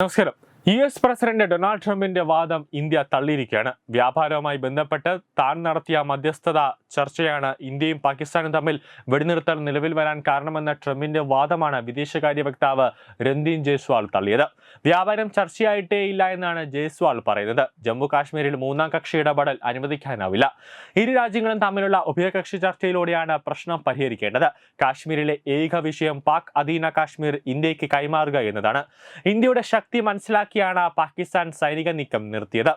നമസ്കാരം. U S president Donald ട്രംപിന്റെ വാദം ഇന്ത്യ തള്ളിയിരിക്കുകയാണ്. വ്യാപാരവുമായി ബന്ധപ്പെട്ട് താൻ നടത്തിയ മധ്യസ്ഥത ചർച്ചയാണ് ഇന്ത്യയും പാകിസ്ഥാനും തമ്മിൽ വെടിനിർത്തൽ നിലവിൽ വരാൻ കാരണമെന്ന ട്രംപിന്റെ വാദമാണ് വിദേശകാര്യ വക്താവ് രന്ദീൻ ജയ്സ്വാൾ തള്ളിയത്. വ്യാപാരം ചർച്ചയായിട്ടേ ഇല്ല എന്നാണ് ജയ്സ്വാൾ പറയുന്നത്. ജമ്മു കാശ്മീരിൽ മൂന്നാം കക്ഷി ഇടപെടൽ അനുവദിക്കാനാവില്ല. ഇരു രാജ്യങ്ങളും തമ്മിലുള്ള ഉഭയകക്ഷി ചർച്ചയിലൂടെയാണ് പ്രശ്നം പരിഹരിക്കേണ്ടത്. കാശ്മീരിലെ ഏക വിഷയം പാക് അധീന കാശ്മീർ ഇന്ത്യയ്ക്ക് കൈമാറുക എന്നതാണ്. ഇന്ത്യയുടെ ശക്തി മനസ്സിലാക്കിയാണ് പാകിസ്ഥാൻ സൈനിക നീക്കം നിർത്തിയത്.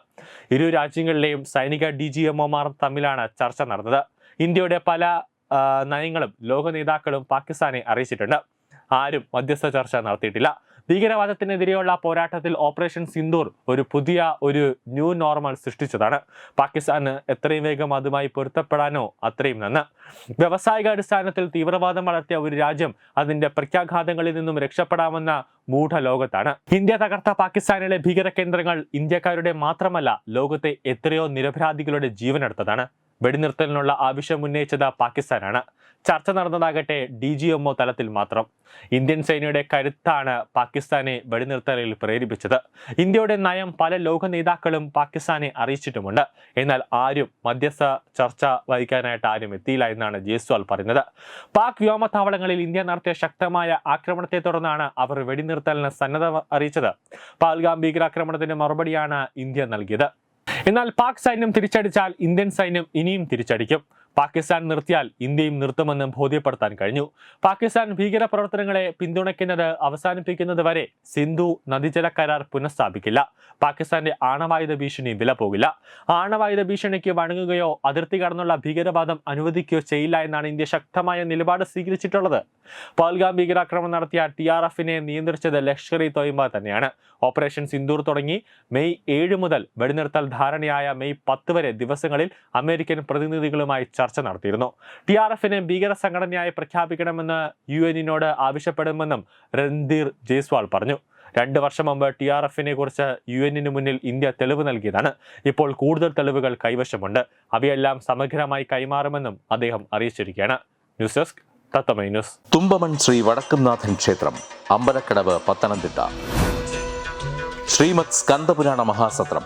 ഇരു രാജ്യങ്ങളിലെയും സൈനിക ഡി ജി എംഒമാർ തമ്മിലാണ് ചർച്ച നടന്നത്. ഇന്ത്യയുടെ പല നയങ്ങളും ലോക നേതാക്കളും പാകിസ്ഥാനെ അറിയിച്ചിട്ടുണ്ട്. ആരും മധ്യസ്ഥ ചർച്ച നടത്തിയിട്ടില്ല. ഭീകരവാദത്തിനെതിരെയുള്ള പോരാട്ടത്തിൽ ഓപ്പറേഷൻ സിന്ദൂർ ഒരു പുതിയ ഒരു ന്യൂ നോർമൽ സൃഷ്ടിച്ചതാണ്. പാകിസ്ഥാന് എത്രയും വേഗം അതുമായി പൊരുത്തപ്പെടാനോ അത്രയും നന്ന്. വ്യവസായിക അടിസ്ഥാനത്തിൽ തീവ്രവാദം വളർത്തിയ ഒരു രാജ്യം അതിന്റെ പ്രഖ്യാഘാതങ്ങളിൽ നിന്നും രക്ഷപ്പെടാമെന്ന മൂഢലോകത്താണ്. ഇന്ത്യ തകർത്ത പാകിസ്ഥാനിലെ ഭീകര കേന്ദ്രങ്ങൾ ഇന്ത്യക്കാരുടെ മാത്രമല്ല ലോകത്തെ എത്രയോ നിരപരാധികളുടെ ജീവനെടുത്തതാണ്. വെടിനിർത്തലിനുള്ള ആവശ്യം ഉന്നയിച്ചത് പാകിസ്ഥാനാണ്. ചർച്ച നടന്നതാകട്ടെ ഡി ജി എംഒ തലത്തിൽ മാത്രം. ഇന്ത്യൻ സേനയുടെ കരുത്താണ് പാകിസ്ഥാനെ വെടിനിർത്തലിൽ പ്രേരിപ്പിച്ചത്. ഇന്ത്യയുടെ നയം പല ലോക നേതാക്കളും പാകിസ്ഥാനെ അറിയിച്ചിട്ടുമുണ്ട്. എന്നാൽ ആരും മധ്യസ്ഥ ചർച്ച വഹിക്കാനായിട്ട് ആരും എത്തിയില്ല എന്നാണ് ജയ്സ്വാൾ പറയുന്നത്. പാക് വ്യോമത്താവളങ്ങളിൽ ഇന്ത്യ നടത്തിയ ശക്തമായ ആക്രമണത്തെ തുടർന്നാണ് അവർ വെടിനിർത്തലിന് സന്നദ്ധ അറിയിച്ചത്. പാൽഗാം ഭീകരാക്രമണത്തിന്റെ മറുപടിയാണ് ഇന്ത്യ നൽകിയത്. എന്നാൽ പാക് സൈന്യം തിരിച്ചടിച്ചാൽ ഇന്ത്യൻ സൈന്യം ഇനിയും തിരിച്ചടിക്കും. പാകിസ്ഥാൻ നിർത്തിയാൽ ഇന്ത്യയും നിർത്തുമെന്ന് ബോധ്യപ്പെടുത്താൻ കഴിഞ്ഞു. പാകിസ്ഥാൻ ഭീകര പ്രവർത്തനങ്ങളെ പിന്തുണയ്ക്കുന്നത് അവസാനിപ്പിക്കുന്നത് വരെ സിന്ധു നദീജല കരാർ പുനഃസ്ഥാപിക്കില്ല. പാകിസ്ഥാന്റെ ആണവായുധ ഭീഷണി വില പോകില്ല. ആണവായുധ ഭീഷണിക്ക് വഴങ്ങുകയോ അതിർത്തി കടന്നുള്ള ഭീകരവാദം അനുവദിക്കുകയോ ചെയ്യില്ല എന്നാണ് ഇന്ത്യ ശക്തമായ നിലപാട് സ്വീകരിച്ചിട്ടുള്ളത്. പാൽഗാം ഭീകരാക്രമണം നടത്തിയ ടി ആർ എഫിനെ നിയന്ത്രിച്ചത് ലഷ്കർ ഇ തോയ്മ തന്നെയാണ്. ഓപ്പറേഷൻ സിന്ദൂർ തുടങ്ങി മെയ് ഏഴ് മുതൽ വെടിനിർത്തൽ ധാരണയായ മെയ് പത്ത് വരെ ദിവസങ്ങളിൽ അമേരിക്കൻ പ്രതിനിധികളുമായി ചർച്ച നടത്തിയിരുന്നു. ടി ആർ എഫിനെ ഭീകര സംഘടനയായി പ്രഖ്യാപിക്കണമെന്ന് യു എന്നിനോട് ആവശ്യപ്പെടുമെന്നും രൺധീർ ജയ്സ്വാൾ പറഞ്ഞു. രണ്ട് വർഷം മുമ്പ് ടി ആർ എഫിനെ കുറിച്ച് യു എന്നിന് മുന്നിൽ ഇന്ത്യ തെളിവ് നൽകിയതാണ്. ഇപ്പോൾ കൂടുതൽ തെളിവുകൾ കൈവശമുണ്ട്. അവയെല്ലാം സമഗ്രമായി കൈമാറുമെന്നും അദ്ദേഹം അറിയിച്ചിരിക്കുകയാണ്. ന്യൂസ് ഡെസ്ക് തത്തമൈ ന്യൂസ്. തുമ്പമൺ ശ്രീ വടക്കുംനാഥൻ ക്ഷേത്രം അമ്പലക്കടവ് പത്തനംതിട്ട. ശ്രീമത് സ്കന്ദപുരാണ മഹാസത്രം.